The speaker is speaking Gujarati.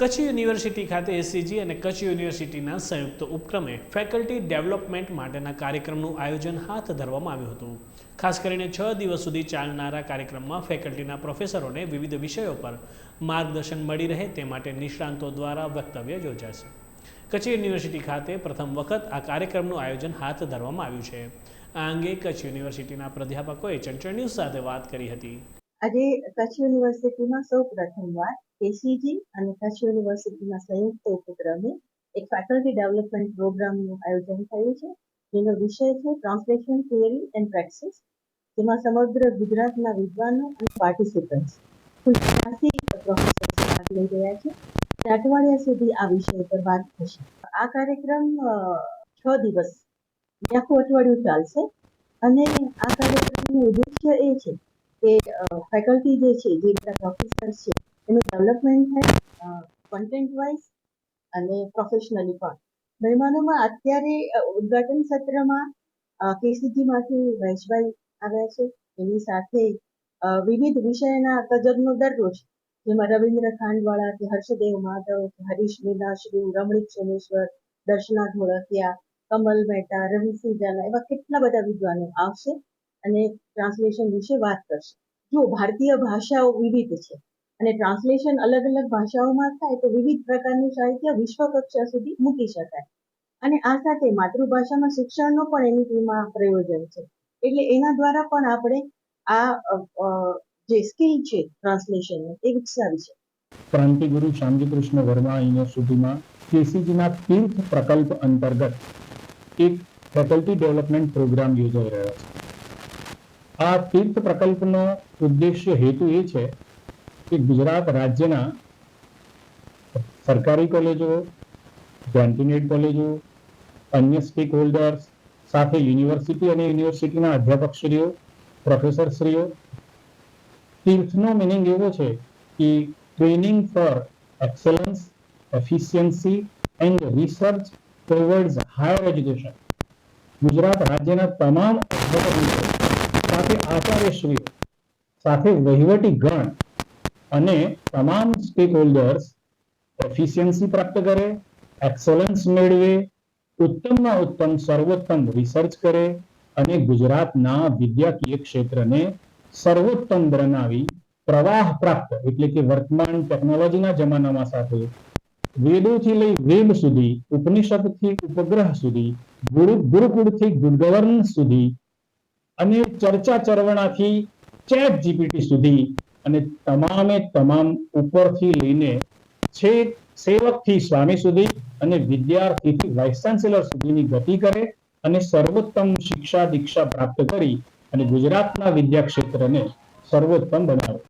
કચ્છ યુનિવર્સિટી ખાતે એસસીજી અને કચ્છ યુનિવર્સિટીના સંયુક્ત ઉપક્રમે ફેકલ્ટી ડેવલપમેન્ટ માટેના કાર્યક્રમનું આયોજન હાથ ધરવામાં આવ્યું હતું. ખાસ કરીને છ દિવસ સુધી ચાલનારા કાર્યક્રમમાં ફેકલ્ટીના પ્રોફેસરોને વિવિધ વિષયો પર માર્ગદર્શન મળી રહે તે માટે નિષ્ણાંતો દ્વારા વક્તવ્ય યોજાશે. કચ્છ યુનિવર્સિટી ખાતે પ્રથમ વખત આ કાર્યક્રમનું આયોજન હાથ ધરવામાં આવ્યું છે. આ અંગે કચ્છ યુનિવર્સિટીના પ્રાધ્યાપકોએ ચંચળ ન્યૂઝ સાથે વાત કરી હતી. આજે કચ્છ યુનિવર્સિટીમાં સૌ પ્રથમવાર કેસીજી અને કચ્છ યુનિવર્સિટીના સંયુક્ત ઉપક્રમે એક ફેકલ્ટી ડેવલપમેન્ટ પ્રોગ્રામનું આયોજન થયું છે. જેનો વિષય છે ટ્રાન્સલેશન થિયરી એન્ડ પ્રેક્ટિસ જેમાં સમગ્ર ગુજરાતના વિદ્વાનો અને પાર્ટિસિપન્ટ્સ કુલ ભાગ લઈ રહ્યા છે. અઠવાડિયા સુધી આ વિષય પર વાત થશે. આ કાર્યક્રમ છ દિવસ. આખું અઠવાડિયું ચાલશે. અને આ કાર્યક્રમનું ઉદ્દેશ્ય એ છે કે ફેકલ્ટી જે છે, જે બધા પ્રોફેસર્સ છે, એનું ડેવલપમેન્ટ થાય કન્ટેન્ટ વાઇઝ અને પ્રોફેશનલી પણ. મહેમાનોમાં અત્યારે ઉદઘાટન સત્રમાં કેસીજીમાંથી વૈશભાઈ આવ્યા છે. એની સાથે વિવિધ વિષયના તજજ્ઞો દરરોજ જેમાં રવિન્દ્ર ખાંડવાળા કે હર્ષદેવ માધવ હરીશ મીનાશ્રી રમણીક સોમેશ્વર દર્શના ધોળકિયા કમલ મહેતા, રવિસિંહ ઝાલા, એવા કેટલા બધા વિદ્વાનો આવશે. અને ટ્રાન્સલેશન વિશે વાત કરશે. જો ભારતીય ભાષાઓ વિવિધ છે અને ટ્રાન્સલેશન અલગ અલગ ભાષાઓમાં થાય તો વિવિધ પ્રકારનું સાહિત્ય વિશ્વ કક્ષા સુધી મૂકી શકાય. અને આ સાથે માતૃભાષામાં શિક્ષણનો પણ એની પ્રયોજન છે. એટલે એના દ્વારા પણ આપણે આ જે સ્કિલ છે ટ્રાન્સલેશન એ વિકસાવી છે ક્રાંતિગુરુ શ્યામજી કૃષ્ણ વર્મા યુનિવર્સિટીમાં કેસીજીના તીર્થ પ્રકલ્પ અંતર્ગત એક ફેકલ્ટી ડેવલપમેન્ટ પ્રોગ્રામ યોજાઈ રહ્યો છે. આ તીર્થ પ્રકલ્પનો ઉદ્દેશ્ય હેતુ એ છે કે ગુજરાત રાજ્યના સરકારી કોલેજો ગ્રાન્ટીનેટ કોલેજો, અન્ય સ્ટેક હોલ્ડર્સ સાથે યુનિવર્સિટી અને યુનિવર્સિટીના અધ્યાપકશ્રીઓ પ્રોફેસરશ્રીઓ તીર્થનો મિનિંગ એવો છે કે training for excellence efficiency and research towards higher education Gujarat રાજ્યના તમામ અધ્યાપકો સાથે આચાર્યશ્રીઓ સાથે વહીવટી ગણ અને તમામ સ્ટેક હોલ્ડર્સ એફિશિયન્સી પ્રાપ્ત કરે એક્સલન્સ મેળવે ઉત્તમમાં ઉત્તમ સર્વોત્તમ રિસર્ચ કરે અને ગુજરાતના વિદ્યાકીય ક્ષેત્રને સર્વોત્તમ બનાવી પ્રવાહ પ્રાપ્ત એટલે કે વર્તમાન ટેકનોલોજીના જમાનામાં સાથે વેદોથી લઈ વેદ સુધી, ઉપનિષદથી, ઉપગ્રહ સુધી, ગુરુ, ગુરુકુળથી ગુડ ગવર્નન્સ સુધી અને ચર્ચા ચરવણાથી ચેટ જીપીટી સુધી અને તમામે તમામ ઉપરથી લઈને છેક સેવકથી સ્વામી સુધી અને વિદ્યાર્થીથી વાઇસ ચાન્સેલર સુધીની ગતિ કરે અને સર્વોત્તમ શિક્ષા દીક્ષા પ્રાપ્ત કરી અને ગુજરાતના વિદ્યા ક્ષેત્રને સર્વોત્તમ બનાવે.